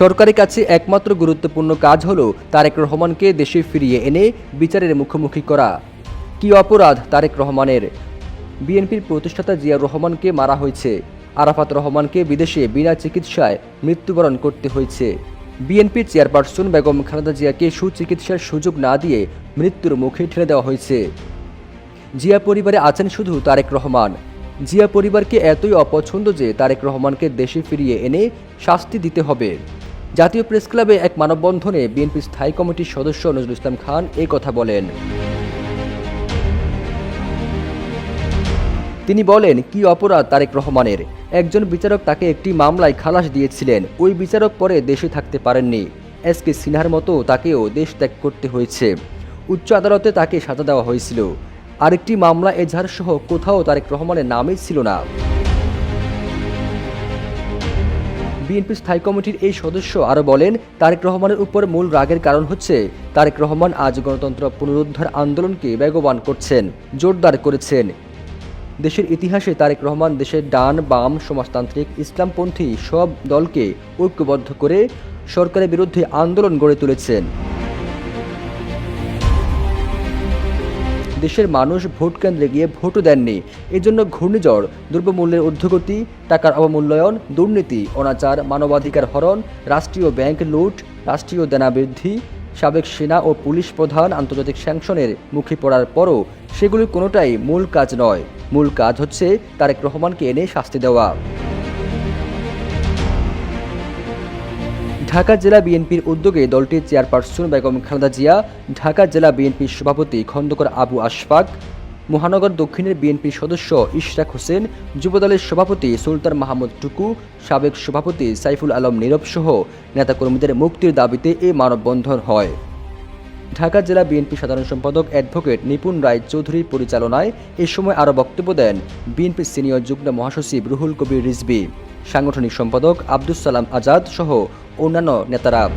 সরকারের কাছে একমাত্র গুরুত্বপূর্ণ কাজ হলো তারেক রহমানকে দেশে ফিরিয়ে এনে বিচারের মুখোমুখি করা। কি অপরাধ তারেক রহমানের? বিএনপির প্রতিষ্ঠাতা জিয়া রহমানকে মারা হয়েছে। আরাফাত রহমানকে বিদেশে বিনা চিকিৎসায় মৃত্যুবরণ করতে হয়েছে। বিএনপির চেয়ারপারসন বেগম খালেদা জিয়াকে সুচিকিৎসার সুযোগ না দিয়ে মৃত্যুর মুখে ঠেলে দেওয়া হয়েছে। জিয়া পরিবারে আছেন শুধু তারেক রহমান। জিয়া পরিবারকে এতই অপছন্দ যে তারেক রহমানকে দেশে ফিরিয়ে এনে শাস্তি দিতে হবে। জাতীয় প্রেস ক্লাবে এক মানববন্ধনে বিএনপি স্থায়ী কমিটির সদস্য নজরুল ইসলাম খান এই কথা বলেন। তিনি বলেন, কি অপরাধ তারেক রহমানের? একজন বিচারক তাকে একটি মামলায় খালাস দিয়েছিলেন। ওই বিচারক পরে দেশে থাকতে পারেননি। এস কে সিনহার মতো তাকেও দেশ ত্যাগ করতে হয়েছে। উচ্চ আদালতে তাকে সাজা দেওয়া হয়েছিল। আরেকটি মামলা এজাহার সহ কোথাও তারেক রহমানের নামই ছিল না। বিএনপি স্থায়ী কমিটির এই সদস্য আরও বলেন, তারেক রহমানের উপর মূল রাগের কারণ হচ্ছে, তারেক রহমান আজ গণতন্ত্র পুনরুদ্ধার আন্দোলনকে বেগবান করছেন, জোরদার করেছেন। দেশের ইতিহাসে তারেক রহমান দেশের ডান, বাম, সমাজতান্ত্রিক, ইসলামপন্থী সব দলকে ঐক্যবদ্ধ করে সরকারের বিরুদ্ধে আন্দোলন গড়ে তুলেছেন। দেশের মানুষ ভোট কেন্দ্রে গিয়ে ভোটও দেননি। এজন্য ঘূর্ণিঝড়, দ্রব্যমূল্যের ঊর্ধ্বগতি, টাকার অবমূল্যায়ন, দুর্নীতি, অনাচার, মানবাধিকার হরণ, রাষ্ট্রীয় ব্যাংক লুট, রাষ্ট্রীয় দেনা বৃদ্ধি, সাবেক সেনা ও পুলিশ প্রধান আন্তর্জাতিক স্যাংশনের মুখে পড়ার পরও সেগুলি কোনোটাই মূল কাজ নয়। মূল কাজ হচ্ছে তারেক রহমানকে এনে শাস্তি দেওয়া। ঢাকা জেলা বিএনপির উদ্যোগে দলটির চেয়ারপারসন বেগম খালেদা জিয়া, ঢাকা জেলা বিএনপির সভাপতি খন্দকার আবু আশফাক, মহানগর দক্ষিণের বিএনপির সদস্য ইশরাক হোসেন, যুবদলের সভাপতি সুলতান মাহমুদ টুকু, সাবেক সভাপতি সাইফুল আলম নীরব সহ নেতাকর্মীদের মুক্তির দাবিতে এই মানববন্ধন হয়। ঢাকা জেলা বিএনপি সাধারণ সম্পাদক অ্যাডভোকেট নিপুণ রায় চৌধুরীর পরিচালনায় এ সময় আরও বক্তব্য দেন বিএনপির সিনিয়র যুগ্ম মহাসচিব রুহুল কবির রিজবি সাংগঠনিক সম্পাদক আব্দুস সালাম আজাদ সহ ਉਹਨਾਂ ਨੂੰ ਨਿਤਰਾਬ